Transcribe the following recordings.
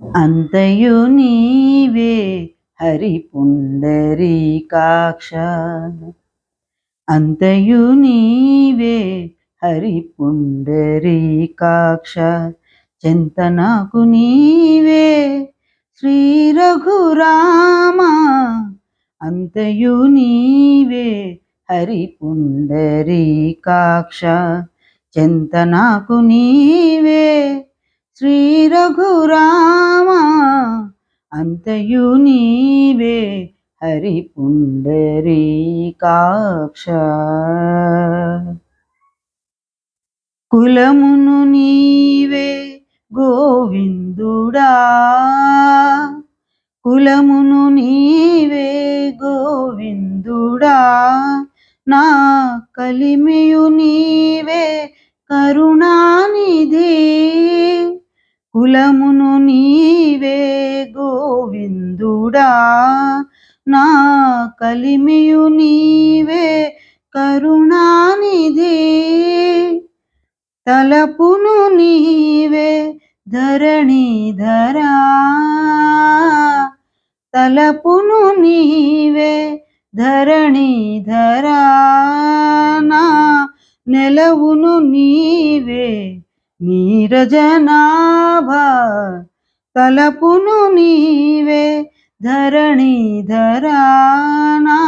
అంతయు నీవే హరి పుండరీకాక్ష అంతయు నీవే హరి పుండరీకాక్ష చింతనకు నీవే శ్రీ రఘురామ అంతయు నీవే హరి పుండరీకాక్ష చింతనకు నీవే శ్రీ రఘురామ అంతయు నీవే హరి పుండరీకాక్ష కులమును నీవే గోవిందుడా కులమును నీవే గోవిందుడా నా కలిమియు నీవే కరుణ కులమును నీవే గోవిందుడా. నా కలిమియు నీవే కరుణానిధి. తలపును నీవే ధరణిధరా. తలపును నీవే ధరణిధరా. నా నెలవును నీవే నీరజనాభ తలపును నీవే ధరణిధరా నా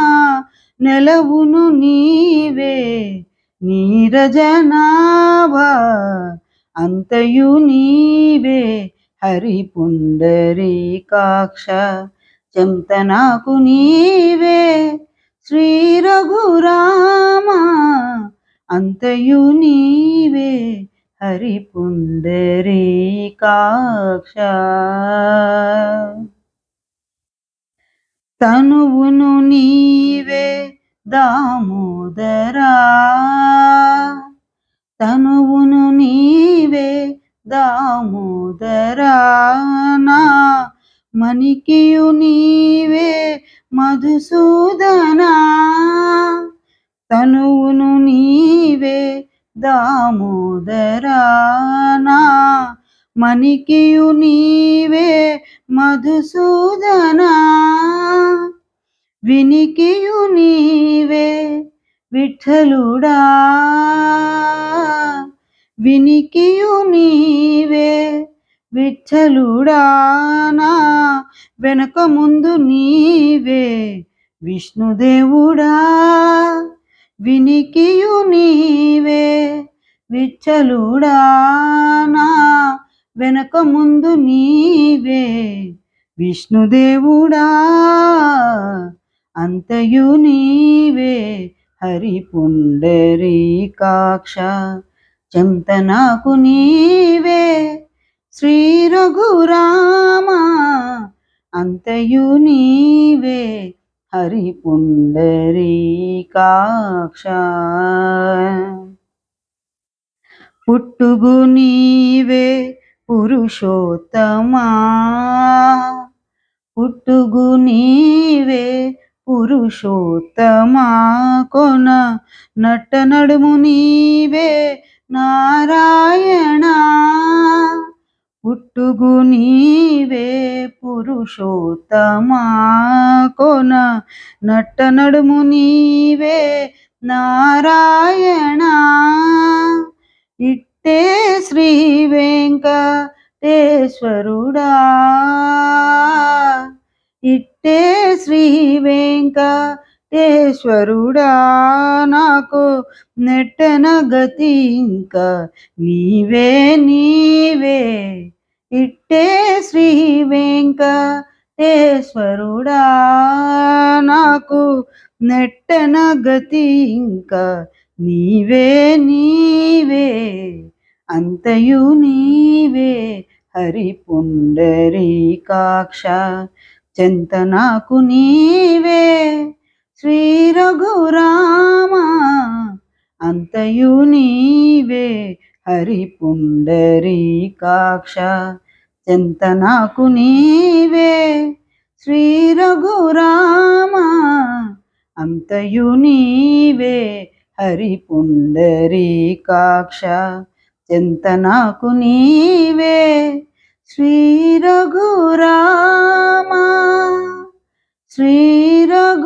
నెలవును నీవే నీరజనాభ అంతయు నీవే హరి పుండరీకాక్ష చెంతనాకు నీవే శ్రీ రఘురామ అంతయు నీవే హరి పుండరీకాక్ష తనువును నీవే దామోదరా తనువును నీవే దామోదరా నా మణికియు నీవే మధుసూదనా తనువును నీవే దామోదరానా మణికియు నీవే మధుసూదనా వినికియు నీవే విఠలుడా వినికియు నీవే విఠలుడానా వెనక ముందు నీవే విష్ణుదేవుడా. వినికియు నీవే విఠలుడా నా వెనక ముందు నీవే విష్ణుదేవుడా అంతయు నీవే హరి పుండరీకాక్ష చెంతనాకు నీవే శ్రీ రఘురామ అంతయు నీవే హరి పుండరీకాక్ష పుట్టుగు నీవే పురుషోత్తమా. పుట్టుగు నీవే పురుషోత్తమా. కొన నట్ట నడుము నీవే నారాయణ. పుట్టుగు నీవే పురుషోత్తమా కొన నట్ట నడుము నీవే నారాయణ. ఇట్టే శ్రీ వెంకటేశ్వరుడా. ఇట్టే శ్రీ వెంకటేశ్వరుడా. నాకు నెట్టన గతి ఇంకా నీవే నీవే. ఇట్టే శ్రీ ఇంకా వెంకటేశ్వరుడా నాకు నెట్టన గతి ఇంకా నీవే నీవే అంతయు నీవే హరి పుండరీకాక్ష చెంతనాకు నీవే శ్రీ రఘురామ అంతయు నీవే హరి పుండరీకాక్ష చెంతనాకు నీవే? శ్రీ రఘురామ అంతయు నీవే? హరి పుండరీకాక్ష చింతనాకు నీవే? శ్రీ రఘురామ శ్రీ రఘు